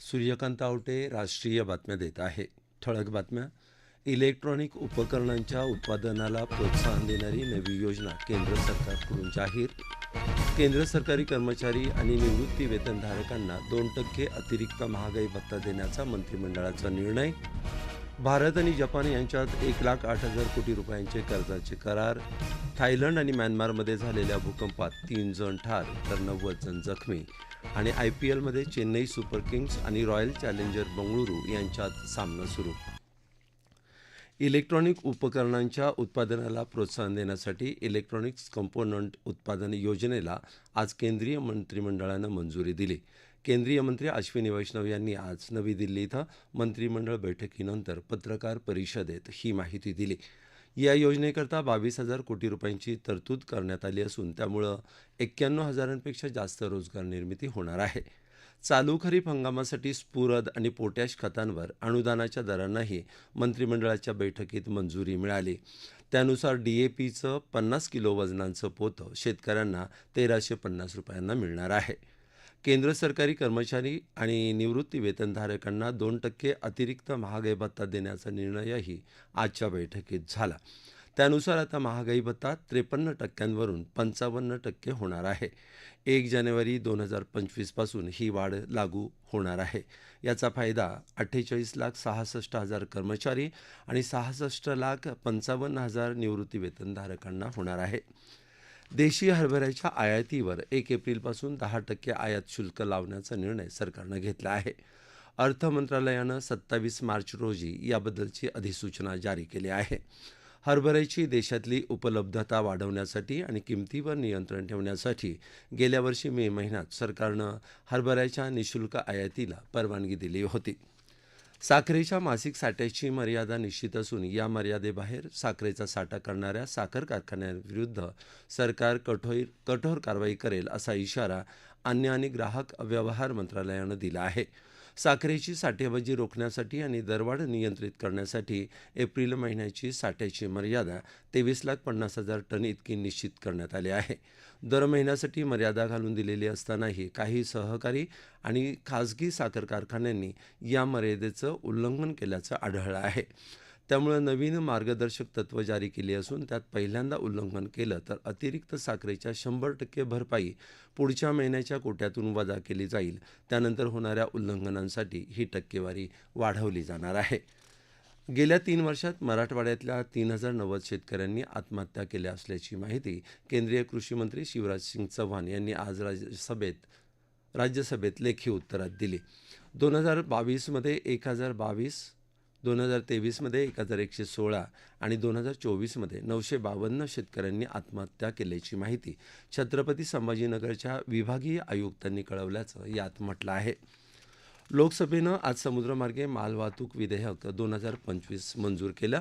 सूर्यकांत आवटे राष्ट्रीय बातम्या देत आहे. ठळक बातम्या. इलेक्ट्रॉनिक उपकरणांच्या उत्पादनाला प्रोत्साहन देणारी नवी योजना केंद्र सरकारकडून जाहीर. केंद्र सरकारी कर्मचारी आणि निवृत्ती वेतनधारकांना दोन टक्के अतिरिक्त महागाई भत्ता देण्याचा मंत्रिमंडळाचा निर्णय. भारत आणि जपान यांच्यात एक लाख आठ हजार कोटी रुपयांचे कर्जाचे करार. थायलंड आणि म्यानमारमध्ये झालेल्या भूकंपात तीन जण ठार तर नव्वद जण जखमी. आणि आय पी एलमध्ये चेन्नई सुपर किंग्स आणि रॉयल चॅलेंजर बंगळुरू यांच्यात सामना सुरू. इलेक्ट्रॉनिक उपकरणांच्या उत्पादनाला प्रोत्साहन देण्यासाठी इलेक्ट्रॉनिक्स कंपोनंट उत्पादन योजनेला आज केंद्रीय मंत्रिमंडळानं मंजुरी दिली. केंद्रीय मंत्री अश्विनी वैष्णव यांनी आज नवी दिल्ली इथं मंत्रिमंडळ बैठकीनंतर पत्रकार परिषदेत ही माहिती दिली. या योजनेकरता बावीस हजार कोटी रुपयांची तरतूद करण्यात आली असून त्यामुळं एक्क्याण्णव हजारांपेक्षा जास्त रोजगार निर्मिती होणार आहे. चालू खरीप हंगामासाठी स्फुरद आणि पोटॅश खतांवर अनुदानाच्या दरांनाही मंत्रिमंडळाच्या बैठकीत मंजुरी मिळाली. त्यानुसार डी ए पीचं पन्नास किलो वजनांचं पोतं शेतकऱ्यांना तेराशे पन्नास रुपयांना मिळणार आहे. केंद्र सरकारी कर्मचारी आणि निवृत्ती वेतनधारकांना दोन टक्के अतिरिक्त महागाई भत्ता देण्याचा निर्णयही आजच्या बैठकीत झाला. त्यानुसार आता महागाई भत्ता त्रेपन्न टक्क्यांवरून पंचावन्न टक्के होणार आहे. एक जानेवारी दोन हजार पंचवीसपासून ही वाढ लागू होणार आहे. याचा फायदा अठ्ठेचाळीस लाख सहासष्ट हजार कर्मचारी आणि सहासष्ट लाख पंचावन्न हजार निवृत्ती वेतनधारकांना होणार आहे. देशी हरभऱ्याच्या आयातीवर एक एप्रिलपासून दहा टक्के आयात शुल्क लावण्याचा निर्णय सरकारनं घेतला आहे. अर्थ मंत्रालयानं सत्तावीस मार्च रोजी याबद्दलची अधिसूचना जारी केली आहे. हरभऱ्याची देशातली उपलब्धता वाढवण्यासाठी आणि किमतीवर नियंत्रण ठेवण्यासाठी गेल्या वर्षी मे महिन्यात सरकारनं हरभऱ्याच्या निशुल्क आयातीला परवानगी दिली होती. साखरेच्या मासिक साठ्याची मर्यादा निश्चित असून या मर्यादेबाहेर साखरेचा साठा करणाऱ्या साखर कारखान्यांविरुद्ध सरकार कठोर कठोर कारवाई करेल असा इशारा अन्न आणि ग्राहक व्यवहार मंत्रालयानं दिला आहे. साखरेची साठेबाजी रोखण्यासाठी आणि दरवाढ नियंत्रित करण्यासाठी एप्रिल महिन्याची साठ्याची मर्यादा तेवीस लाख पन्नास हजार टन इतकी निश्चित करण्यात आली आहे. दर महिन्यासाठी मर्यादा घालून दिलेली असतानाही काही सहकारी आणि खाजगी साखर कारखान्यांनी या मर्यादेचं उल्लंघन केल्याचं आढळलं आहे. त्यामुळं नवीन मार्गदर्शक तत्त्व जारी केली असून त्यात पहिल्यांदा उल्लंघन केलं तर अतिरिक्त साखरेच्या शंभर टक्के भरपाई पुढच्या महिन्याच्या कोट्यातून वजा केली जाईल. त्यानंतर होणाऱ्या उल्लंघनांसाठी ही टक्केवारी वाढवली जाणार आहे. गेल्या तीन वर्षात मराठवाड्यातल्या तीन हजार नव्वद शेतकऱ्यांनी आत्महत्या केल्या असल्याची माहिती केंद्रीय कृषी मंत्री शिवराज सिंग चव्हाण यांनी आज राज्यसभेत राज्यसभेत लेखी उत्तरात दिली. दोन हजार बावीसमध्ये एक हजार बावीस दोन हजार तेवीसमध्ये एक हजार एकशे सोळा आणि दोन हजार चोवीसमध्ये नऊशे बावन्न शेतकऱ्यांनी आत्महत्या केल्याची माहिती छत्रपती संभाजीनगरच्या विभागीय आयुक्तांनी कळवल्याचं यात म्हटलं आहे. लोकसभेनं आज समुद्रमार्गे मालवाहतूक विधेयक दोन हजार पंचवीस मंजूर केलं.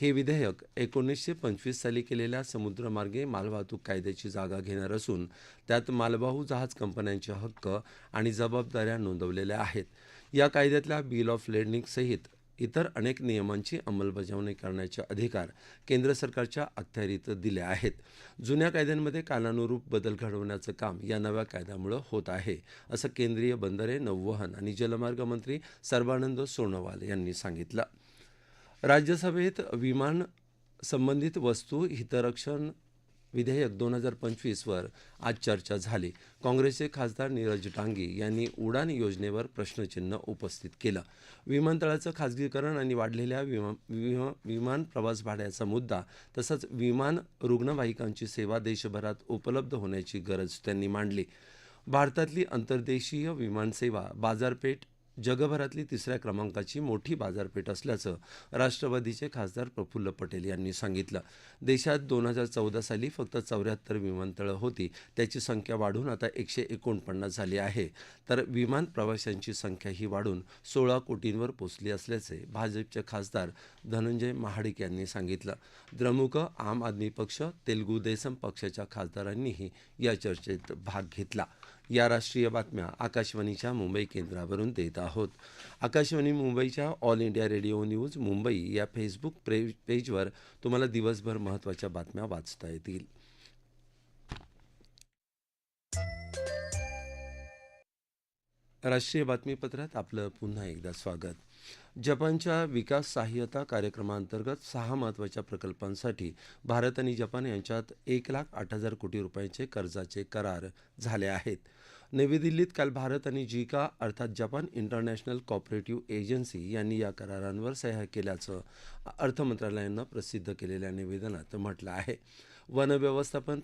हे विधेयक एकोणीसशे पंचवीस साली केलेल्या समुद्रमार्गे मालवाहतूक कायद्याची जागा घेणार असून त्यात मालवाहू जहाज कंपन्यांचे हक्क आणि जबाबदाऱ्या नोंदवलेल्या आहेत. या कायद्यातल्या बिल ऑफ लेंडिंगसहित इतर अनेक नियमांची अंमलबजावणी करण्याचे अधिकार केंद्र सरकारच्या अखत्यारीत दिले आहेत. जुन्या कायद्यांमध्ये कालानुरूप बदल घडवण्याचं काम या नव्या कायद्यामुळं होत आहे असं केंद्रीय बंदरे नौवहन आणि जलमार्ग मंत्री सर्बानंद सोनोवाल यांनी सांगितलं. राज्यसभेत विमान संबंधित वस्तू हितरक्षण विधेयक दोन हजार पंचवीसवर आज चर्चा झाली. काँग्रेसचे खासदार नीरज डांगी यांनी उडान योजनेवर प्रश्नचिन्ह उपस्थित केलं. विमानतळाचं खाजगीकरण आणि वाढलेल्या विमा विमा विमान प्रवास भाड्याचा मुद्दा तसंच विमान रुग्णवाहिकांची सेवा देशभरात उपलब्ध होण्याची गरज त्यांनी मांडली. भारतातली अंतर्देशीय विमानसेवा बाजारपेठ जगभरातली तिसऱ्या क्रमांकाची मोठी बाजारपेठ असल्याचं राष्ट्रवादीचे खासदार प्रफुल्ल पटेल यांनी सांगितलं. देशात दोन हजार चौदा साली फक्त चौऱ्याहत्तर विमानतळं होती. त्याची संख्या वाढून आता एकशे एकोणपन्नास झाली आहे. तर विमान प्रवाशांची संख्याही वाढून सोळा कोटींवर पोचली असल्याचे भाजपचे खासदार धनंजय महाडिक यांनी सांगितलं. द्रमुक आम आदमी पक्ष तेलगू देसम पक्षाच्या खासदारांनीही या चर्चेत भाग घेतला. या राष्ट्रीय बातम्या आकाशवाणीच्या मुंबई केंद्रावरून देत आहोत. आकाशवाणी मुंबईच्या All India radio news Mumbai या फेसबुक पेज पेजवर तुम्हाला दिवसभर महत्त्वाच्या बातम्या वाचता येतील. राष्ट्रीय बातमीपत्रात आपलं पुन्हा एकदा स्वागत. जपानच्या विकास सहाय्यता कार्यक्रमाअंतर्गत सहा महत्त्वाच्या प्रकल्पांसाठी भारत आणि जपान यांच्यात एक लाख आठ हजार कोटी रुपयांचे कर्जाचे करार झाले आहेत. नवी दिल्लीत काल भारत आणि जिका अर्थात जपान इंटरनॅशनल कॉपरेटिव्ह एजन्सी यांनी या करारांवर सह्या केल्याचं अर्थमंत्रालयानं प्रसिद्ध केलेल्या निवेदनात म्हटलं आहे. वन व्यवस्थापन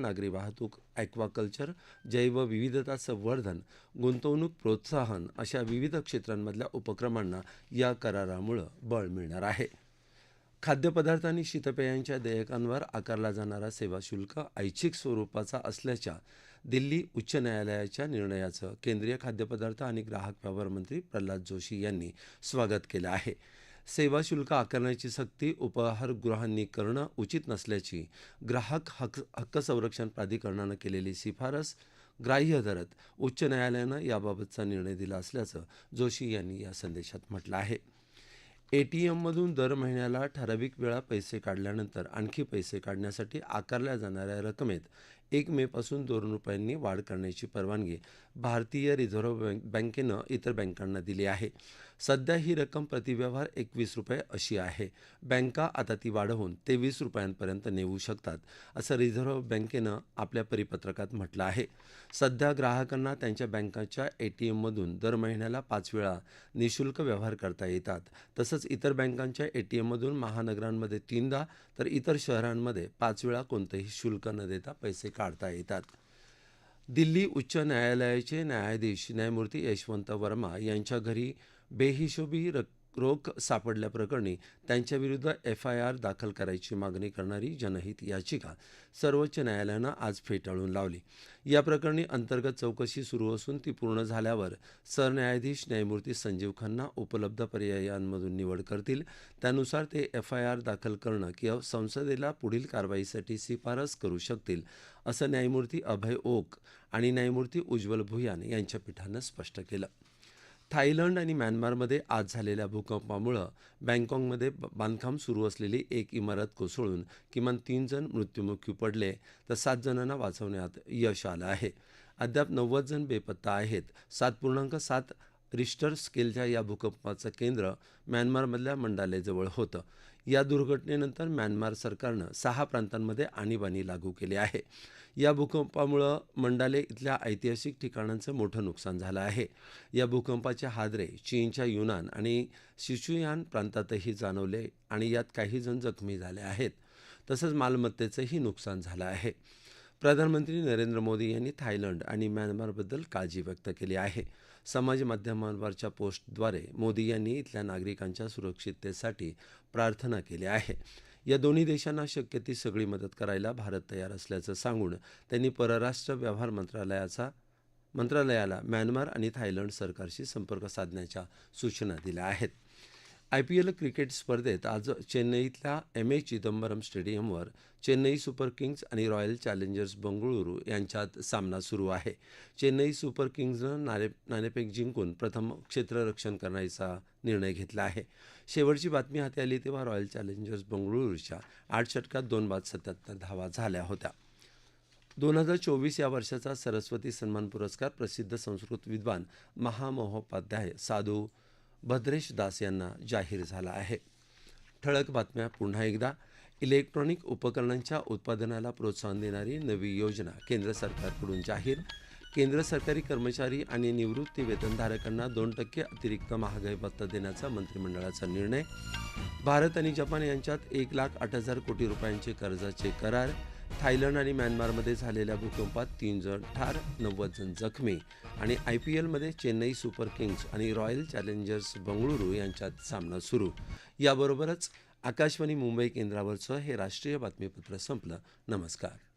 नागरी वाहतूक ॲक्वाकल्चर जैवविविधता संवर्धन गुंतवणूक प्रोत्साहन अशा विविध क्षेत्रांमधल्या उपक्रमांना या करारामुळं बळ मिळणार आहे. खाद्यपदार्थ आणि शीतपेयांच्या देयकांवर आकारला जाणारा सेवा शुल्क ऐच्छिक स्वरूपाचा असल्याच्या दिल्ली उच्च न्यायालयाच्या निर्णयाचं केंद्रीय खाद्यपदार्थ आणि ग्राहक व्यवहार मंत्री प्रल्हाद जोशी यांनी स्वागत केलं आहे. सेवा शुल्क आकारण्याची सक्ती उपहारगृहांनी करणं उचित नसल्याची ग्राहक हक हक्क संरक्षण प्राधिकरणानं केलेली शिफारस ग्राह्य धरत उच्च न्यायालयानं याबाबतचा निर्णय दिला असल्याचं जोशी यांनी या संदेशात म्हटलं आहे. एटीएममधून दर महिन्याला ठराविक वेळा पैसे काढल्यानंतर आणखी पैसे काढण्यासाठी आकारल्या जाणाऱ्या रकमेत एक मेपासून दोन रुपयांनी वाढ करण्याची परवानगी भारतीय रिझर्व्ह बँक बँकेनं इतर बँकांना दिली आहे. सध्या ही रक्कम प्रतिव्यवहार एकवीस रुपये अशी आहे. बँका आता ती वाढवून तेवीस रुपयांपर्यंत नेऊ शकतात असं रिझर्व्ह बँकेनं आपल्या परिपत्रकात म्हटलं आहे. सध्या ग्राहकांना त्यांच्या बँकाच्या ए टी एममधून दर महिन्याला पाच वेळा निशुल्क व्यवहार करता येतात. तसंच इतर बँकांच्या ए टी एममधून महानगरांमध्ये तीनदा तर इतर शहरांमध्ये पाच वेळा कोणतंही शुल्क न देता पैसे काढता येतात. दिल्ली उच्च न्यायालयाचे न्यायाधीश न्यायमूर्ती यशवंत वर्मा यांच्या घरी बेहिशोबी रोख सापडल्याप्रकरणी त्यांच्याविरुद्ध एफ आय आर दाखल करायची मागणी करणारी जनहित याचिका सर्वोच्च न्यायालयानं आज फेटाळून लावली. या प्रकरणी अंतर्गत चौकशी सुरू असून ती पूर्ण झाल्यावर सरन्यायाधीश न्यायमूर्ती संजीव खन्ना उपलब्ध पर्यायांमधून निवड करतील. त्यानुसार ते एफ आय आर दाखल करणं किंवा संसदेला पुढील कारवाईसाठी शिफारस करू शकतील असं न्यायमूर्ती अभय ओक आणि न्यायमूर्ती उज्ज्वल भुयान यांच्या पीठानं स्पष्ट केलं. थायलंड आणि म्यानमारमध्ये आज झालेल्या भूकंपामुळं बँकॉकमध्ये बांधकाम सुरू असलेली एक इमारत कोसळून किमान तीन जण मृत्युमुखी पडले तर सात जणांना वाचवण्यात यश आलं आहे. अद्याप नव्वद जण बेपत्ता आहेत. सात पूर्णांक सात रिश्टर स्केलच्या या भूकंपाचं केंद्र म्यानमारमधल्या मंडालेजवळ होतं. या दुर्घटनेनंतर म्यानमार सरकारनं सहा प्रांतांमध्ये आणीबाणी लागू केली आहे. या भूकंपामुळं मंडाले इथल्या ऐतिहासिक ठिकाणांचं मोठं नुकसान झालं आहे. या भूकंपाचे हादरे चीनच्या युनान आणि सिचुयान प्रांतातही जाणवले आणि यात काही जण जखमी झाले आहेत. तसंच मालमत्तेचंही नुकसान झालं आहे. प्रधानमंत्री नरेंद्र मोदी यांनी थायलंड आणि म्यानमारबद्दल काळजी व्यक्त केली आहे. समाज माध्यमांवरच्या पोस्टद्वारे मोदी यांनी इथल्या नागरिकांच्या सुरक्षिततेसाठी प्रार्थना केली आहे. या दोन्ही देशांना शक्य ती सगळी मदत करायला भारत तयार असल्याचं सांगून त्यांनी परराष्ट्र व्यवहार मंत्रालयाचा मंत्रालयाला म्यानमार आणि थायलंड सरकारशी संपर्क साधण्याच्या सूचना दिल्या आहेत. आय पी एल क्रिकेट स्पर्धेत आज चेन्नईतल्या एम ए चिदंबरम स्टेडियमवर चेन्नई सुपर किंग्ज आणि रॉयल चॅलेंजर्स बंगळुरू यांच्यात सामना सुरू आहे. चेन्नई सुपर किंग्जनं नाणे नाणेफेक जिंकून प्रथम क्षेत्ररक्षण करण्याचा निर्णय घेतला आहे. शेवटची बातमी हाती आली तेव्हा रॉयल चॅलेंजर्स बंगळुरूच्या आठ षटकात दोन बाद सत्याहत्तर धावा झाल्या होत्या. दोन हजार चोवीस या वर्षाचा सरस्वती सन्मान पुरस्कार प्रसिद्ध संस्कृत विद्वान महामहोपाध्याय साधू भद्रेश दास यांना जाहीर झाला आहे. ठळक बातम्या पुन्हा एकदा. इलेक्ट्रॉनिक उपकरणांच्या उत्पादनाला प्रोत्साहन देणारी नवी योजना केंद्र सरकारकडून जाहीर. केंद्र सरकारी कर्मचारी आणि निवृत्ती वेतनधारकांना दोन टक्के अतिरिक्त महागाई भत्ता देण्याचा मंत्रिमंडळाचा निर्णय. भारत आणि जपान यांच्यात एक लाख आठ हजार कोटी रुपयांचे कर्जाचे करार. थायलंड आणि म्यानमारमध्ये झालेल्या भूकंपात तीन जण ठार नव्वद जण जखमी. आणि आय पी एलमध्ये चेन्नई सुपर किंग्ज आणि रॉयल चॅलेंजर्स बंगळुरू यांच्यात सामना सुरू. याबरोबरच आकाशवाणी मुंबई केंद्रावरचं हे राष्ट्रीय बातमीपत्र संपलं. नमस्कार.